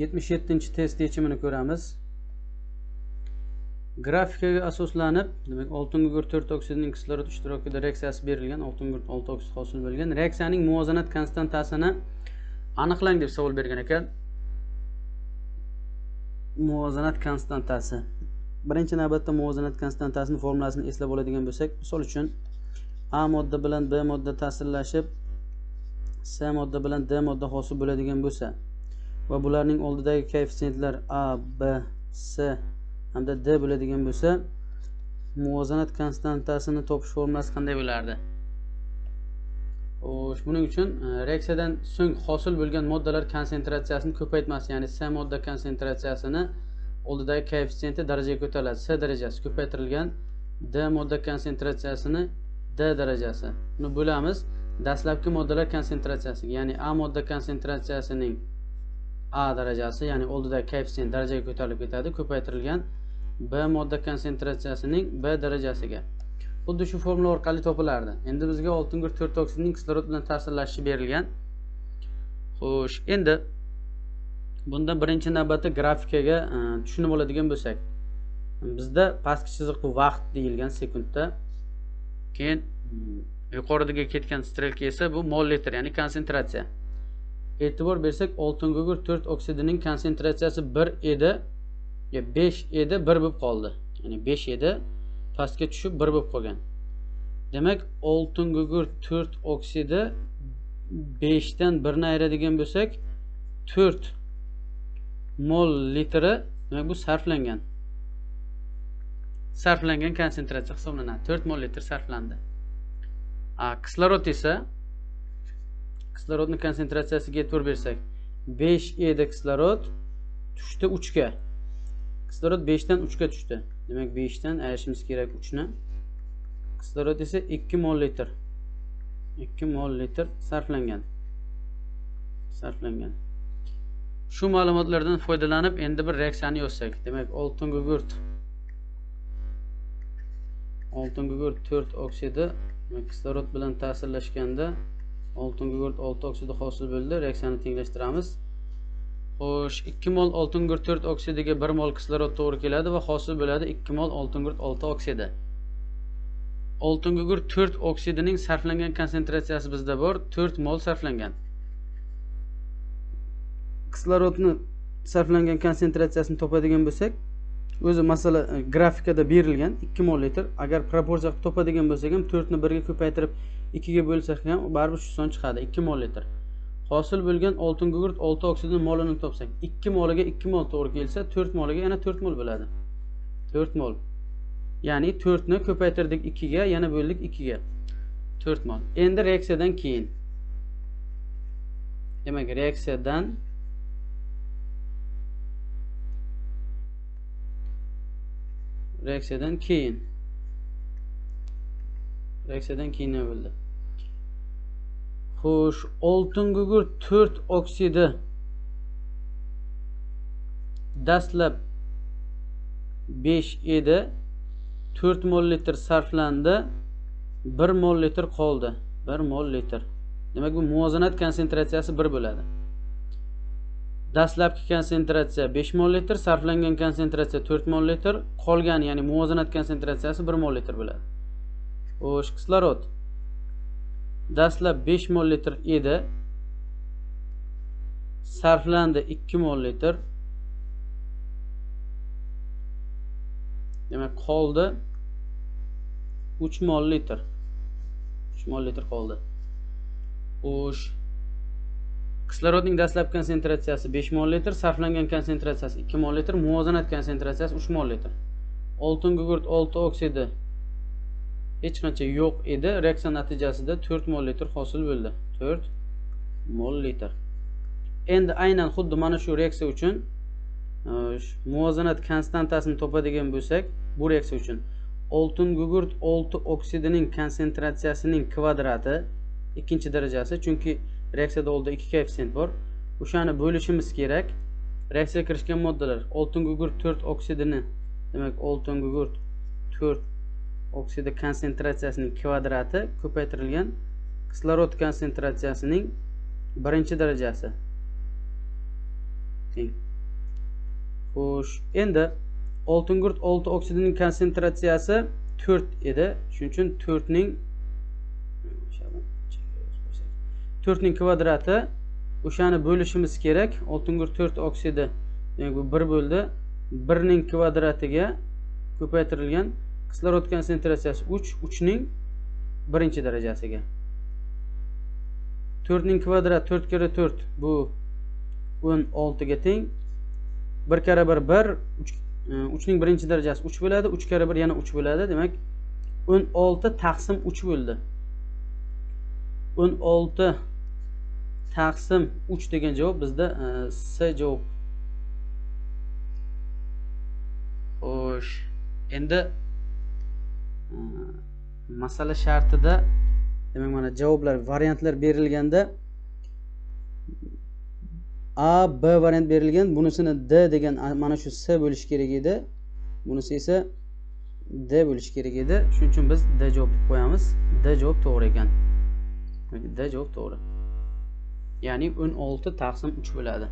yetmish yettinchi test yechimini ko'ramiz. Grafikaga asoslanib demak oltin gugurt to'rt oksidining kislorod ishtirokida reaksiyasi berilgan oltin gugurt olti oksid hosil bo'lgan. Reaksiyaning muvozanat konstantasini aniqlang deb savol bergan ekan. Muvozanat konstantasi. Birinchi navbatda muvozanat konstantasini formulasini eslab oladigan bo'lsak misol uchun a modda bilan b modda ta'sirlashib s modda bilan d modda hosil bo'ladigan bo'lsa va bularning oldidagi koeffitsiyentlar a b s hamda d bo'ladigan bo'lsa muvozanat konstantasini topish formulasi qanday bo'lardi? Xo'sh buning uchun e, reaksiyadan so'ng hosil bo'lgan moddalar konsentratsiyasini ko'paytmasi ya'ni s modda konsentratsiyasini oldidagi koeffitsiyenti darajaga ko'tariladi. S darajasi ko'paytirilgan d modda konsentratsiyasini d darajasi. Buni bo'lamiz dastlabki moddalar konsentratsiyasiga ya'ni a modda konsentratsiyasining a darajasi ya'ni oldidagi koeffitsient darajaga ko'tarilib ketadi ko'paytirilgan b modda konsentratsiyasining b darajasiga. Xuddi shu formula orqali topilardi. Endi bizga oltin gurt to'rt oksidning kislorod bilan ta'sirlashishi berilgan. Xo'sh endi bunda birinchi navbatda grafikaga e, tushunib oladigan bo'lsak. Bizda pastki chiziq bu vaqt deyilgan sekundda keyin yuqoridagi ketgan strelka esa bu mol litr ya'ni konsentratsiya. E'tibor bersak oltin gugurt to'rt oksidining konsentratsiyasi bir edi besh edi bir bo'lib qoldi. Ya'ni besh edi pastga tushib bir bo'lib qolgan. Demak oltin gugurt to'rt oksidi beshdan birni ayiradigan bo'lsak to'rt mol litri demak bu sarflangan. Sarflangan konsentratsiya hisoblanadi. To'rt mol litr sarflandi. A kislorod esa kislorodni konsentratsiyasiga e'tibor bersak besh edi kislorod tushdi uchga. Kislorod beshdan uchga tushdi. Demak beshdan ayirishimiz kerak uchni. Kislorod esa ikki mol litr ikki mol litr sarflangan. Sarflangan. Shu ma'lumotlardan foydalanib endi bir reaksiyani yozsak. Demak oltin gugurt oltin gugurt to'rt oksidi kislorod bilan ta'sirlashganda oltin gugurt olti oksidi hosil bo'ldi reaksiyani tenglashtiramiz. Xo'sh ikki mol oltin gugurt to'rt oksidiga bir mol kislorod to'g'ri keladi va hosil bo'ladi ikki mol oltin gugurt olti oksidi oltin gugurt to'rt oksidining sarflangan konsentratsiyasi bizda bor to'rt mol sarflangan. Kislorodni sarflangan konsentratsiyasini topadigan bo'lsak o'zi masala e, grafikada berilgan ikki mol litr. Agar proporsiya qilib topadigan bo'lsak ham to'rtni birga ko'paytirib ikkiga bo'lsak ham baribir shu son chiqadi ikki mol litr. Hosil bo'lgan oltin gugurt olti oksidin molini topsak ikki moliga ikki mol to'g'ri kelsa to'rt moliga yana to'rt mol bo'ladi. To'rt mol. Ya'ni to'rtni ko'paytirdik ikkiga yana bo'ldik ikkiga. To'rt mol. Endi reaksiyadan keyin. Demak reaksiyadan reaksiyadan keyin. Reaksiyadan keyin nima bo'ldi? Xo'sh oltin gugurt to'rt oksidi dastlab besh edi. To'rt mol litr sarflandi bir mol litr qoldi. Bir mol litr demak bu muvozanat konsentratsiyasi bir bo'ladi. Dastlabki konsentratsiya besh mol litr sarflangan konsentratsiya to'rt mol litr qolgan ya'ni muvozanat konsentratsiyasi bir mol litr bo'ladi. Xo'sh kislorod dastlab besh mol litr edi. Sarflandi ikki mol litr demak qoldi uch mol litr uch mol litr qoldi. Xo'sh. Kislorodning dastlabki konsentratsiyasi besh mol litr sarflangan konsentratsiyasi ikki mol litr muvozanat konsentratsiyasi uch mol litr oltin gugurt olti oksidi hech qancha yo'q edi. Reaksiya natijasida to'rt mol litr hosil bo'ldi. To'rt mol litr endi aynan xuddi mana shu reaksiya uchun e, muvozanat konstantasini topadigan bo'lsak bu reaksiya uchun oltin gugurt olti oksidining konsentratsiyasining kvadrati ikkinchi darajasi. Chunki reaksiyada oldida ikki koeffitsient bor o'shani bo'lishimiz kerak reaksiyaga kirishgan moddalar. Oltin gugurt to'rt oksidini demak oltin gugurt to'rt oksidi konsentratsiyasining kvadrati ko'paytirilgan kislorod konsentratsiyasining birinchi darajasi. Teng. Xo'sh endi oltin gurt olti oksidining konsentratsiyasi to'rt edi. Shuning uchun to'rtning to'rtning kvadrati o'shani bo'lishimiz kerak. Oltingur to'rt oksidi demak bu bir bo'ldi. Birning kvadratiga ko'paytirilgan kislorod konsentratsiyasi uch uchning birinchi darajasiga. To'rtning kvadrati to'rt karra to'rt bu o'n oltiga teng. Bir karra bir bir e, uchning birinchi darajasi uch bo'ladi uch karra bir yana uch bo'ladi. Demak o'n olti taqsim uch bo'ldi. O'n olti taqsim uch degan javob bizda c s javob. Xo'sh endi e, masala shartida demak mana javoblar variantlar berilganda a b variant berilgan bunisini d degan mana shu s bo'lishi kerak edi. Bunisi esa d bo'lishi kerak edi. Shuning uchun biz d javob deb qo'yamiz. D javob to'g'ri ekan. D javob to'g'ri. Ya'ni o'n olti taqsim uch bo'ladi.